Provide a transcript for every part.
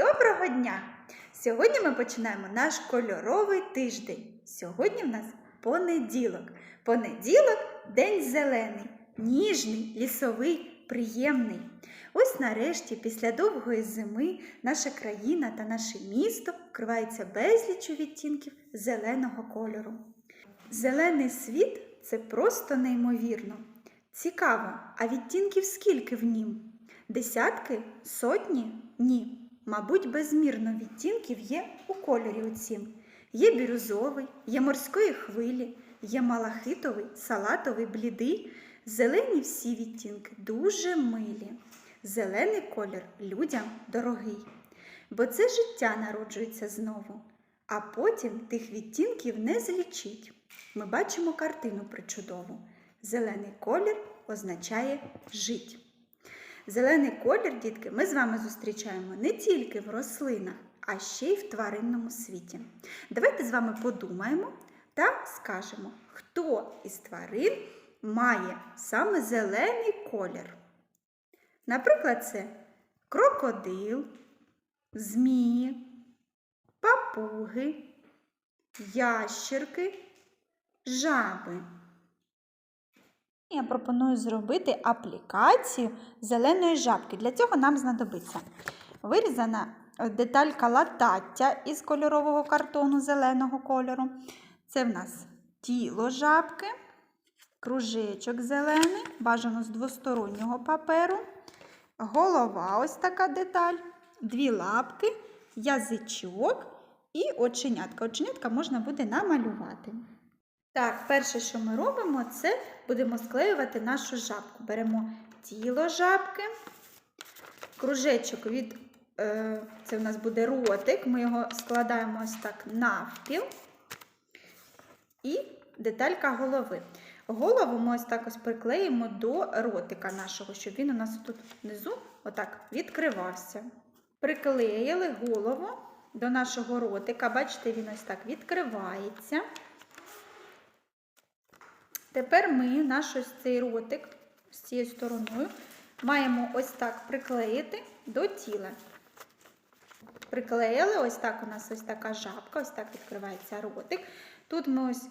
Доброго дня! Сьогодні ми починаємо наш кольоровий тиждень. Сьогодні в нас понеділок. Понеділок день зелений, ніжний, лісовий, приємний. Ось нарешті, після довгої зими, наша країна та наше місто вкривається безлічу відтінків зеленого кольору. Зелений світ це просто неймовірно. Цікаво, а відтінків скільки в нім? Десятки? Сотні? Ні. Мабуть, безмірно відтінків є у кольорі у цім. Є бірюзовий, є морської хвилі, є малахитовий, салатовий, блідий. Зелені всі відтінки дуже милі. Зелений колір людям дорогий. Бо це життя народжується знову, а потім тих відтінків не злічить. Ми бачимо картину причудову. Зелений колір означає жить. Зелений колір, дітки, ми з вами зустрічаємо не тільки в рослинах, а ще й в тваринному світі. Давайте з вами подумаємо та скажемо, хто із тварин має саме зелений колір. Наприклад, це крокодил, змії, папуги, ящерки, жаби. Я пропоную зробити аплікацію зеленої жабки. Для цього нам знадобиться вирізана деталька латаття із кольорового картону зеленого кольору. Це в нас тіло жабки, кружечок зелений, бажано з двостороннього паперу, голова ось така деталь, дві лапки, язичок і оченятка. Оченятка можна буде намалювати. Так, перше, що ми робимо, це будемо склеювати нашу жабку. Беремо тіло жабки, кружечок від, е, це у нас буде ротик, ми його складаємо ось так навпіл і деталька голови. Голову ми ось так ось приклеїмо до ротика нашого, щоб він у нас тут внизу отак відкривався. Приклеїли голову до нашого ротика, бачите, він ось так відкривається. Тепер ми наш ось цей ротик з цією стороною маємо ось так приклеїти до тіла. Приклеїли, ось так у нас ось така жабка, ось так відкривається ротик. Тут ми ось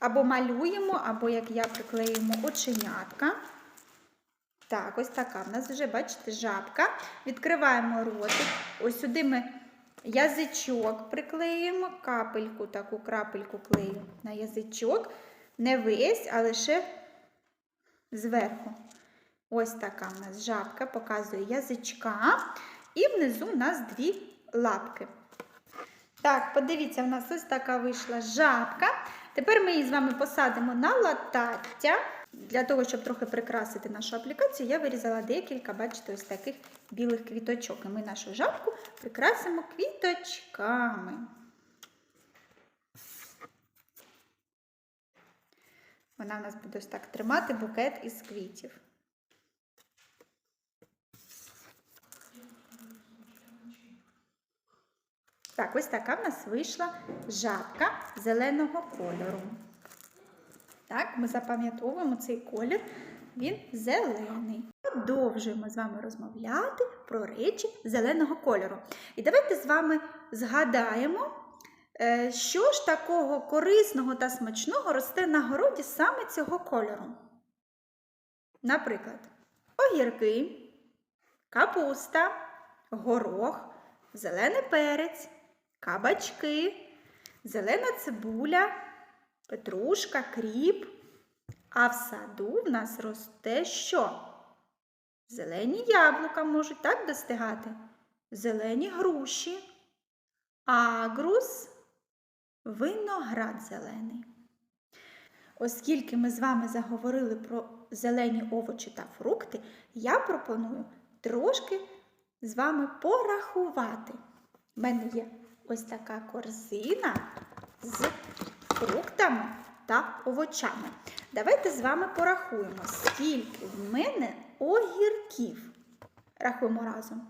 або малюємо, або, як я, приклеюємо оченятка. Так, ось така в нас вже, бачите, жабка. Відкриваємо ротик. Ось сюди ми язичок приклеїмо, капельку, таку крапельку клею на язичок. Не весь, а лише зверху. Ось така в нас жабка, показує язичка. І внизу у нас дві лапки. Так, подивіться, в нас ось така вийшла жабка. Тепер ми її з вами посадимо на латаття. Для того, щоб трохи прикрасити нашу аплікацію, я вирізала декілька, бачите, ось таких білих квіточок. І ми нашу жабку прикрасимо квіточками. Вона в нас буде ось так тримати букет із квітів. Так, ось така в нас вийшла жабка зеленого кольору. Так, ми запам'ятовуємо цей колір, він зелений. Продовжуємо з вами розмовляти про речі зеленого кольору. І давайте з вами згадаємо. Е, Що ж такого корисного та смачного росте на городі саме цього кольору? Наприклад, огірки, капуста, горох, зелений перець, кабачки, зелена цибуля, петрушка, кріп. А в саду в нас росте що? Зелені яблука можуть так достигати, зелені груші, агрус. Виноград зелений. Оскільки ми з вами заговорили про зелені овочі та фрукти, я пропоную трошки з вами порахувати. У мене є ось така корзина з фруктами та овочами. Давайте з вами порахуємо, скільки в мене огірків. Рахуємо разом.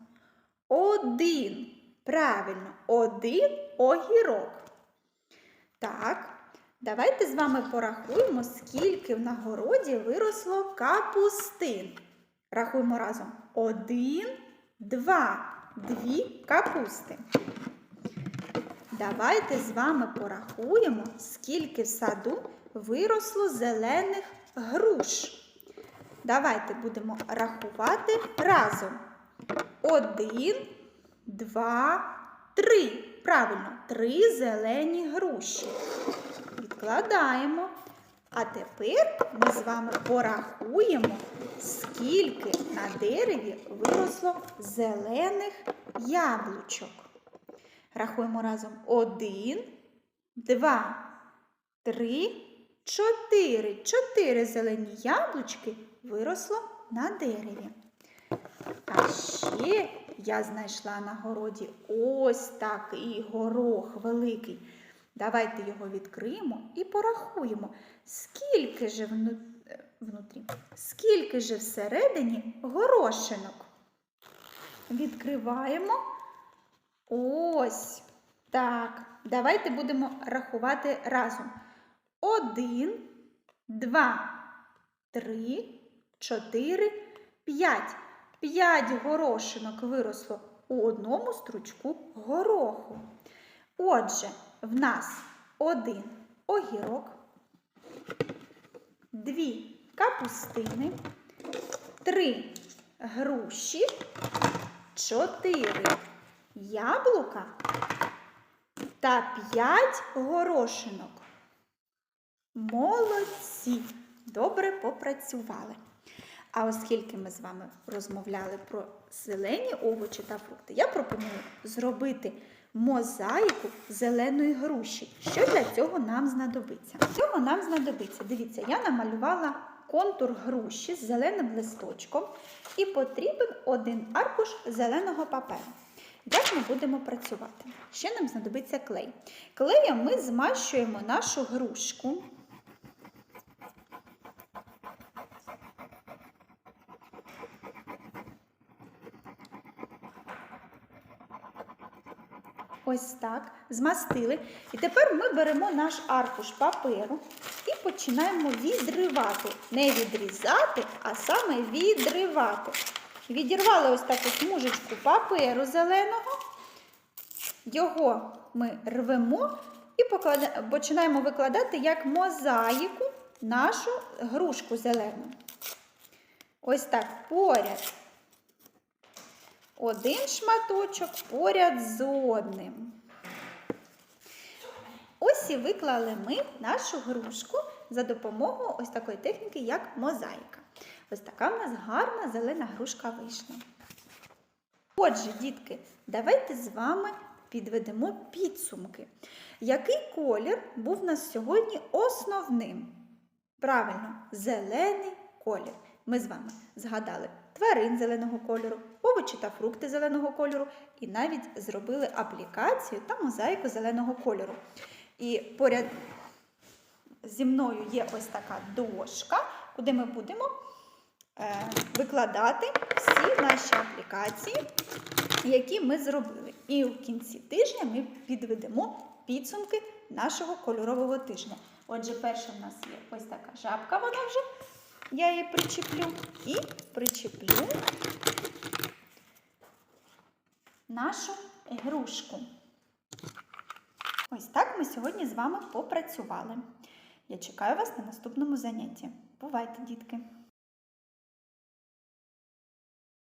Один. Правильно, один огірок. Так, давайте з вами порахуємо, скільки в нагороді виросло капустин. Рахуємо разом. Один, два. дві капусти. Давайте з вами порахуємо, скільки в саду виросло зелених груш. Давайте будемо рахувати разом. Один, два, три. Правильно, три зелені груші. Відкладаємо. А тепер ми з вами порахуємо, скільки на дереві виросло зелених яблучок. Рахуємо разом. Один, два, три, чотири. Чотири зелені яблучки виросло на дереві. А ще я знайшла на городі ось такий горох великий. Давайте його відкриємо і порахуємо, скільки же вну- внутрі, скільки же всередині горошинок. Відкриваємо. Ось. Так. Давайте будемо рахувати разом. Один, два, три, чотири, п'ять. П'ять горошинок виросло у одному стручку гороху. Отже, в нас один огірок, дві капустини, три груші, чотири яблука та п'ять горошинок. Молодці! Добре попрацювали. А оскільки ми з вами розмовляли про зелені овочі та фрукти, я пропоную зробити мозаїку зеленої груші. Що для цього нам знадобиться? Для цього нам знадобиться, дивіться, я намалювала контур груші з зеленим листочком і потрібен один аркуш зеленого паперу. Як ми будемо працювати? Ще нам знадобиться клей. Клеєм ми змащуємо нашу грушку. Ось так, змастили. І тепер ми беремо наш аркуш паперу і починаємо відривати. Не відрізати, а саме відривати. Відірвали ось таку смужечку паперу зеленого. Його ми рвемо і починаємо викладати як мозаїку нашу грушку зелену. Ось так поряд. Один шматочок поряд з одним. Ось і виклали ми нашу грушку за допомогою ось такої техніки, як мозаїка. Ось така в нас гарна зелена грушка вийшла. Отже, дітки, давайте з вами підведемо підсумки. Який колір був у нас сьогодні основним? Правильно, зелений колір. Ми з вами згадали тварин зеленого кольору, овочі та фрукти зеленого кольору, і навіть зробили аплікацію та мозаїку зеленого кольору. І поряд зі мною є ось така дошка, куди ми будемо е, викладати всі наші аплікації, які ми зробили. І в кінці тижня ми підведемо підсумки нашого кольорового тижня. Отже, перша в нас є ось така жабка, вона вже. Я її причеплю і причеплю нашу ігрушку. Ось так ми сьогодні з вами попрацювали. Я чекаю вас на наступному занятті. Бувайте, дітки!